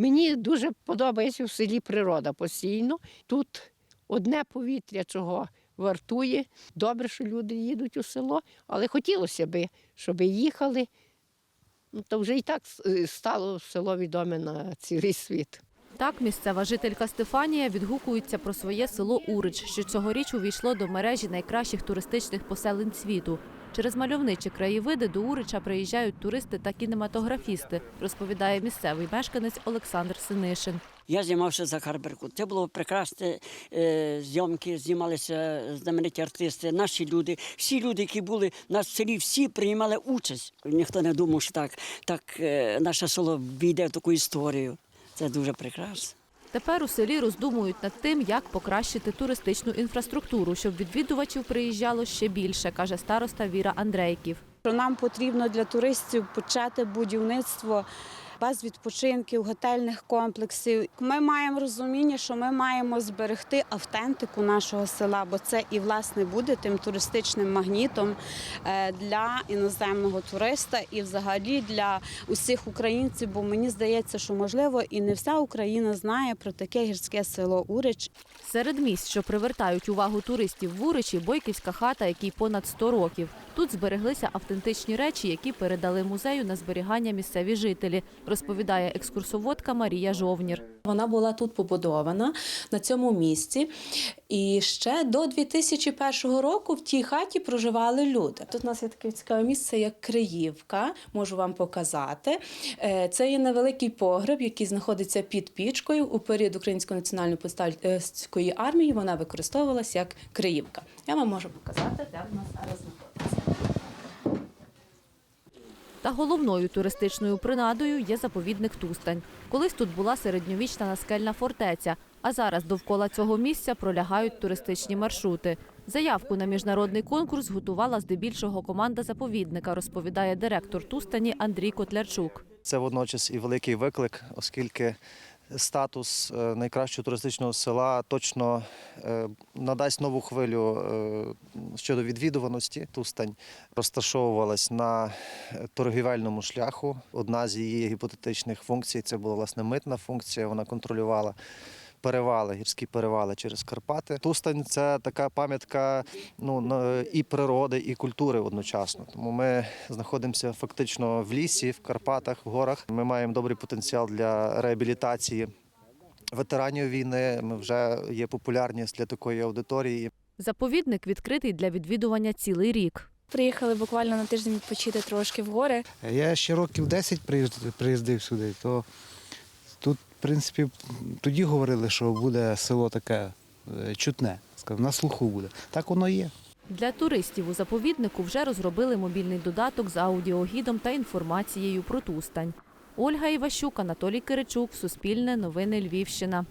Мені дуже подобається в селі природа постійно. Тут одне повітря, чого вартує. Добре, що люди їдуть у село, але хотілося б, щоб їхали. Ну, то вже і так е, стало село відоме на цілий світ. Так, місцева жителька Стефанія відгукується про своє село Урич, що цьогоріч увійшло до мережі найкращих туристичних поселень світу. Через мальовничі краєвиди до Урича приїжджають туристи та кінематографісти, розповідає місцевий мешканець Олександр Синишин. Я знімався за Харберку. Це було прекрасне е, зйомки, знімалися знамениті артисти, наші люди. Всі люди, які були на селі, всі приймали участь. Ніхто не думав, що так, так е, наше село війде в таку історію. Це дуже прекрасно. Тепер у селі роздумують над тим, як покращити туристичну інфраструктуру, щоб відвідувачів приїжджало ще більше, каже староста Віра Андрейків. нам потрібно для туристів почати будівництво баз відпочинків, готельних комплексів. Ми маємо розуміння, що ми маємо зберегти автентику нашого села, бо це і власне буде тим туристичним магнітом е, для іноземного туриста і взагалі для усіх українців. Бо мені здається, що можливо і не вся Україна знає про таке гірське село Урич. Серед місць, що привертають увагу туристів в Уричі, Бойківська хата, якій понад 100 років. Тут збереглися автентичні речі, які передали музею на зберігання місцеві жителі, розповідає екскурсоводка Марія Жовнір. Вона була тут побудована на цьому місці. І ще до 2001 року в тій хаті проживали люди. Тут у нас є таке цікаве місце, як Криївка. Можу вам показати. Е, Це є невеликий погреб, який знаходиться під пічкою. У період Української національної повстанської армії вона використовувалася як Криївка. Я вам можу показати, де вона зараз. Та головною туристичною принадою є заповідник Тустань. Колись тут була середньовічна наскельна фортеця, а зараз довкола цього місця пролягають туристичні маршрути. Заявку на міжнародний конкурс готувала здебільшого команда заповідника, розповідає директор Тустані Андрій Котлярчук. Це водночас і великий виклик, оскільки статус е, найкращого туристичного села точно е, надасть нову хвилю е, щодо відвідуваності. Тустань розташовувалась на торгівельному шляху. Одна з її гіпотетичних функцій це була власне митна функція. Вона контролювала. Перевали, гірські перевали через Карпати. Тустань це така пам'ятка ну, і природи, і культури одночасно. Тому ми знаходимося фактично в лісі, в Карпатах, в горах. Ми маємо добрий потенціал для реабілітації ветеранів війни. Ми вже є популярність для такої аудиторії. Заповідник відкритий для відвідування цілий рік. Приїхали буквально на тиждень відпочити трошки в гори. Я ще років 10 приїздив сюди, то в принципі, тоді говорили, що буде село таке е, чутне. На слуху буде. Так воно є. Для туристів у заповіднику вже розробили мобільний додаток з аудіогідом та інформацією про Тустань. Ольга Іващук, Анатолій Киричук, Суспільне, Новини Львівщина.